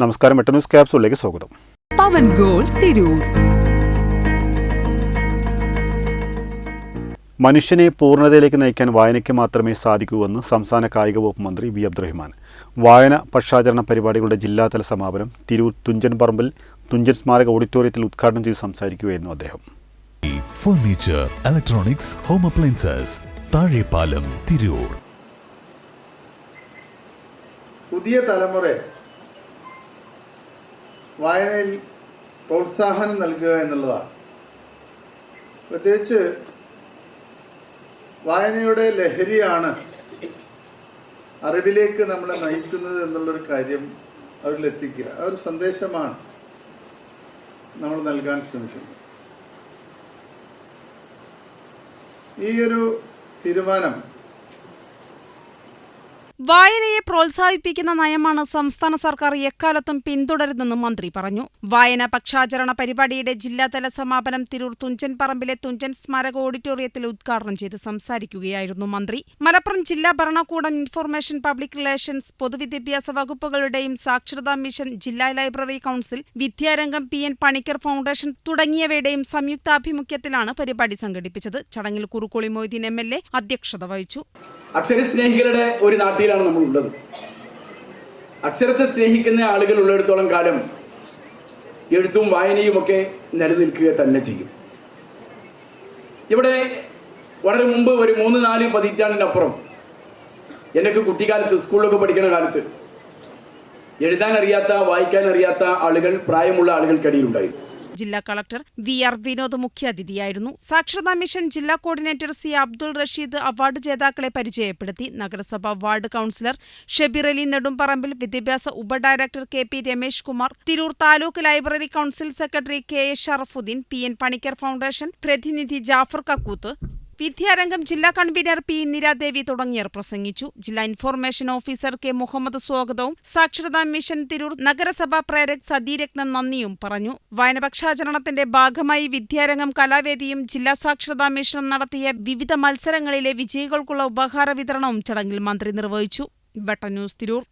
നമസ്കാരം എട്ട് ന്യൂസ് ക്യാപ്സൂളിലേക്ക് സ്വാഗതം. പവൻ ഗോൾ തിരൂർ. മനുഷ്യനെ പൂർണതയിലേക്ക് നയിക്കാൻ വായനയ്ക്ക് മാത്രമേ സാധിക്കൂവെന്ന് സംസ്ഥാന കായിക വകുപ്പ് മന്ത്രി വി. അബ്ദുറഹ്മാൻ. വായന പക്ഷാചരണ പരിപാടികളുടെ ജില്ലാതല സമാപനം തിരൂർ തുഞ്ചൻ പറമ്പിൽ തുഞ്ചൻ സ്മാരക ഓഡിറ്റോറിയത്തിൽ ഉദ്ഘാടനം ചെയ്ത് സംസാരിക്കുകയായിരുന്നു അദ്ദേഹം. Furniture electronics home appliances Thazhepalam Tirur. പുതിയ തലമുറ വായനയിൽ പ്രോത്സാഹനം നൽകുക എന്നുള്ളതാണ്. പ്രത്യേകിച്ച് വായനയുടെ ലഹരിയാണ് അറിവിലേക്ക് നമ്മളെ നയിക്കുന്നത് എന്നുള്ളൊരു കാര്യം അവരിൽ എത്തിക്കുക ആ ഒരു സന്ദേശമാണ് നമ്മൾ നൽകാൻ ശ്രമിക്കുന്നത്. ഈ ഒരു തീരുമാനം വായനയെ പ്രോത്സാഹിപ്പിക്കുന്ന നയമാണ് സംസ്ഥാന സർക്കാർ എക്കാലത്തും പിന്തുടരുന്നെന്നും മന്ത്രി പറഞ്ഞു. വായന പക്ഷാചരണ പരിപാടിയുടെ ജില്ലാതല സമാപനം തിരൂർ തുഞ്ചൻ പറമ്പിലെ തുഞ്ചൻ സ്മാരക ഓഡിറ്റോറിയത്തിൽ ഉദ്ഘാടനം ചെയ്ത് സംസാരിക്കുകയായിരുന്നു മന്ത്രി. മലപ്പുറം ജില്ലാ ഭരണകൂടം ഇൻഫർമേഷൻ പബ്ലിക് റിലേഷൻസ് പൊതുവിദ്യാഭ്യാസ വകുപ്പുകളുടെയും സാക്ഷരതാ മിഷൻ ജില്ലാ library council Vidyarangam P N Panicker foundation തുടങ്ങിയവയുടെയും സംയുക്താഭിമുഖ്യത്തിലാണ് പരിപാടി സംഘടിപ്പിച്ചത്. ചടങ്ങിൽ കുറുക്കോളി മൊയ്തീൻ എ അധ്യക്ഷത വഹിച്ചു. അക്ഷരസ്നേഹികളുടെ ഒരു നാട്ടിലാണ് നമ്മൾ ഉള്ളത് അക്ഷരത്തെ സ്നേഹിക്കുന്ന ആളുകൾ ഉള്ളിടത്തോളം കാലം എഴുത്തും വായനയും ഒക്കെ നിലനിൽക്കുക തന്നെ ചെയ്യും. ഇവിടെ വളരെ മുമ്പ് ഒരു മൂന്ന് നാല് പതിറ്റാണ്ടിനപ്പുറം എന്നൊക്കെ കുട്ടിക്കാലത്ത് സ്കൂളിലൊക്കെ പഠിക്കുന്ന കാലത്ത് എഴുതാൻ അറിയാത്ത വായിക്കാൻ അറിയാത്ത ആളുകൾ പ്രായമുള്ള ആളുകൾക്കിടയിലുണ്ടായിരുന്നു. ജില്ലാ കളക്ടർ വി ആർ വിനോദ് മുഖ്യാതിഥിയായിരുന്നു. സാക്ഷരതാ മിഷൻ ജില്ലാ coordinator C Abdul Rasheed award ജേതാക്കളെ പരിചയപ്പെടുത്തി. നഗരസഭ വാർഡ് കൌൺസിലർ ഷബീർ അലി നെടുമ്പറമ്പിൽ വിദ്യാഭ്യാസ ഉപഡയറക്ടർ K P Ramesh Kumar Tirur taluk library council secretary K A Sharafuddin P N Panicker foundation പ്രതിനിധി ജാഫർ കക്കൂത്ത് വിദ്യാരംഗം ജില്ലാ കൺവീനർ പി ഇന്ദിരാദേവി തുടങ്ങിയവർ പ്രസംഗിച്ചു. ജില്ലാ ഇൻഫർമേഷൻ ഓഫീസർ കെ മുഹമ്മദ് സ്വാഗതവും സാക്ഷരതാ മിഷൻ തിരൂർ നഗരസഭാ പ്രേരക് സതീരത്നം നന്ദിയും പറഞ്ഞു. വായനപക്ഷാചരണത്തിന്റെ ഭാഗമായി വിദ്യാരംഗം കലാവേദിയും ജില്ലാ സാക്ഷരതാ മിഷനും നടത്തിയ വിവിധ മത്സരങ്ങളിലെ വിജയികൾക്കുള്ള ഉപഹാര വിതരണവും ചടങ്ങിൽ മന്ത്രി നിർവഹിച്ചു. വെട്ട ന്യൂസ് തിരൂർ.